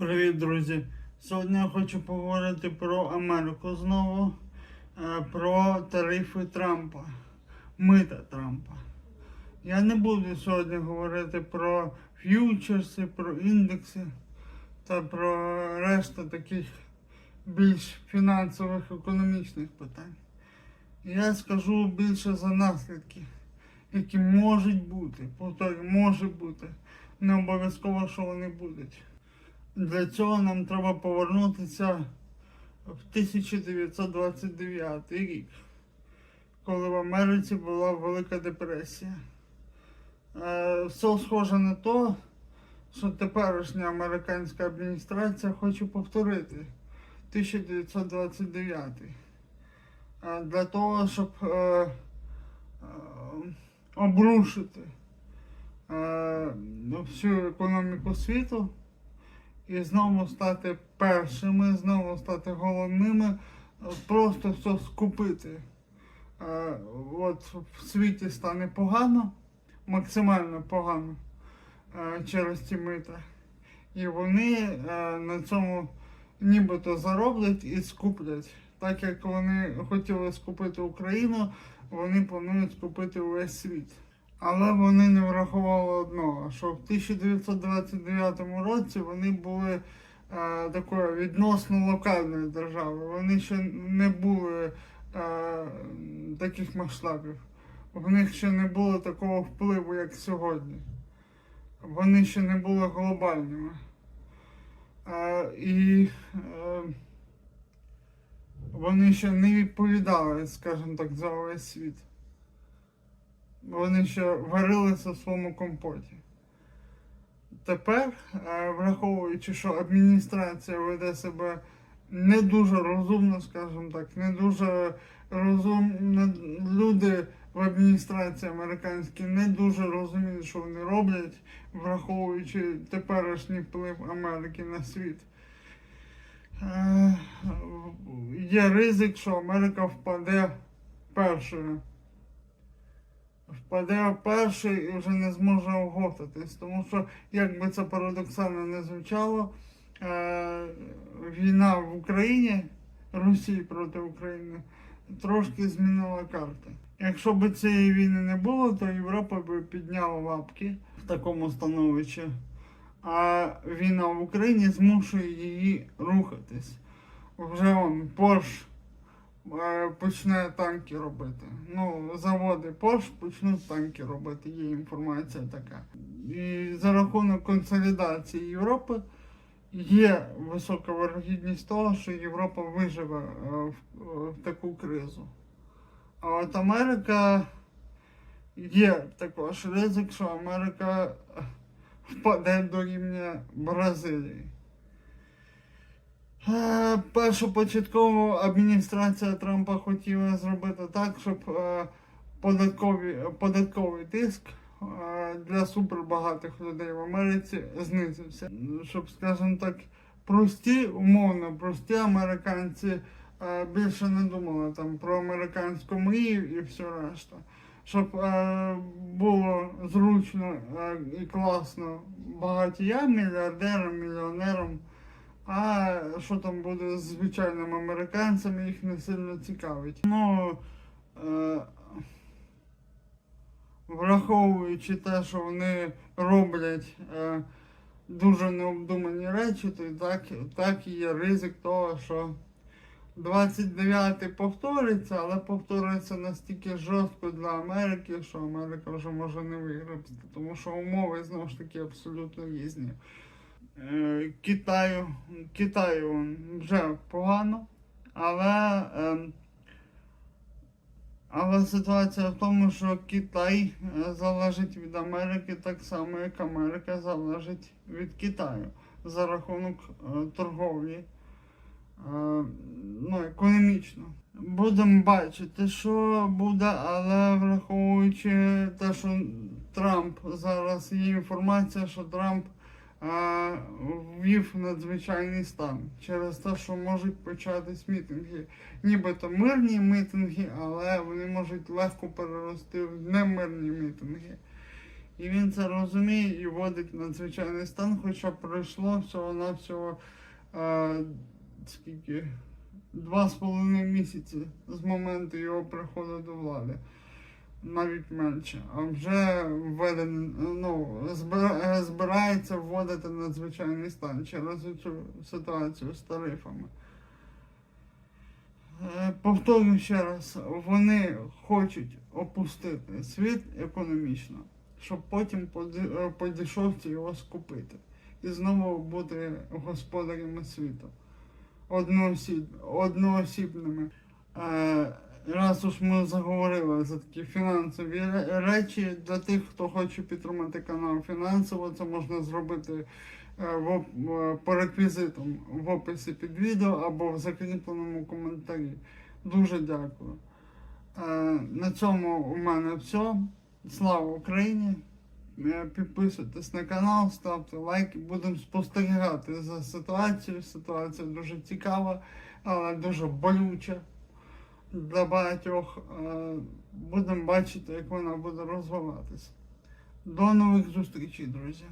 Привіт, друзі! Сьогодні я хочу поговорити про Америку знову, е, про тарифи Трампа, мита Трампа. Я не буду сьогодні говорити про ф'ючерси, про індекси та про решту таких більш фінансових економічних питань. Я скажу більше за наслідки, які можуть бути, повторюю, може бути. Не обов'язково, що вони будуть. Для цього нам треба повернутися в 1929 рік, коли в Америці була Велика депресія. Е, Все схоже на те, що теперішня американська адміністрація хоче повторити 1929 Е, для того, щоб е, обрушити всю економіку світу і знову стати першими, знову стати головними, е, просто все скупити. Е, От в світі стане погано, максимально погано е, через ці мита. І вони на цьому нібито зароблять і скуплять. Так як вони хотіли скупити Україну, вони планують скупити увесь світ. Але вони не врахували одного, що в 1929 році вони були е, такою відносно локальною державою. Вони ще не були е, таких масштабів. В них ще не було такого впливу, як сьогодні. Вони ще не були глобальними. Е, і е, вони ще не відповідали, скажімо так, за увесь світ. Вони ще варилися в своєму компоті. Тепер, е, враховуючи, що адміністрація веде себе не дуже розумно, скажімо так, не дуже розумно, люди в адміністрації американській не дуже розуміють, що вони роблять, враховуючи теперішній вплив Америки на світ. Е, Є ризик, що Америка впаде першою впаде перший і вже не зможе оготитись. Тому що, як би це парадоксально не звучало, е, війна в Україні, Росії проти України, трошки змінила карти. Якщо б цієї війни не було, то Європа б підняла лапки в такому становищі. А війна в Україні змушує її рухатись. Вже он Порш почне танки робити. Ну, заводи Порш почнуть танки робити, є інформація така. І за рахунок консолідації Європи є висока вирогідність того, що Європа виживе е, в таку кризу. А от Америка є також ризик, що Америка впаде до рівня Бразилії. Е, Першопочатково адміністрація Трампа хотіла зробити так, щоб е, податкові, податковий тиск е, для супербагатих людей в Америці знизився. Щоб, скажімо так, прості, умовно прості американці більше не думали там про американську мрію і все решта. Щоб було зручно і класно багатіям, мільярдерам, мільйонерам. А що там буде з звичайними американцями, їх не сильно цікавить. Ну, е, враховуючи те, що вони роблять е, дуже необдумані речі, то так, так і є ризик того, що 29-й повториться, але повториться настільки жорстко для Америки, що Америка вже може не виграти, тому що умови знову ж таки абсолютно різні. Е, Китаю, Китаю вже погано, але, ем, але ситуація в тому, що Китай е, залежить від Америки так само, як Америка залежить від Китаю за рахунок е, торговлі, е, ну, економічно. Будемо бачити, що буде, але враховуючи те, що Трамп зараз є інформація, що Трамп ввів надзвичайний стан через те, що можуть початись мітинги. Нібито мирні мітинги, але вони можуть легко перерости в немирні мітинги. І він це розуміє і вводить надзвичайний стан, хоча пройшло всього-навсього е, скільки? Два з половиною місяці з моменту його приходу до влади. Навіть менше. А вже введен, ну, е, збирається вводити надзвичайний стан через цю ситуацію з тарифами. Е, Повторюю ще раз, вони хочуть опустити світ економічно, щоб потім поді- е, подішовці його скупити і знову бути господарями світу. Одноосіб, одноосібними. Раз уж ми заговорили за такі фінансові речі, для тих, хто хоче підтримати канал фінансово, це можна зробити е, е, по реквізитам в описі під відео або в закріпленому коментарі. Дуже дякую. Е, на цьому у мене все. Слава Україні! Підписуйтесь на канал, ставте лайки, будемо спостерігати за ситуацією. Ситуація дуже цікава, але дуже болюча для багатьох е, будемо бачити, як вона буде розвиватися. До нових зустрічей, друзі.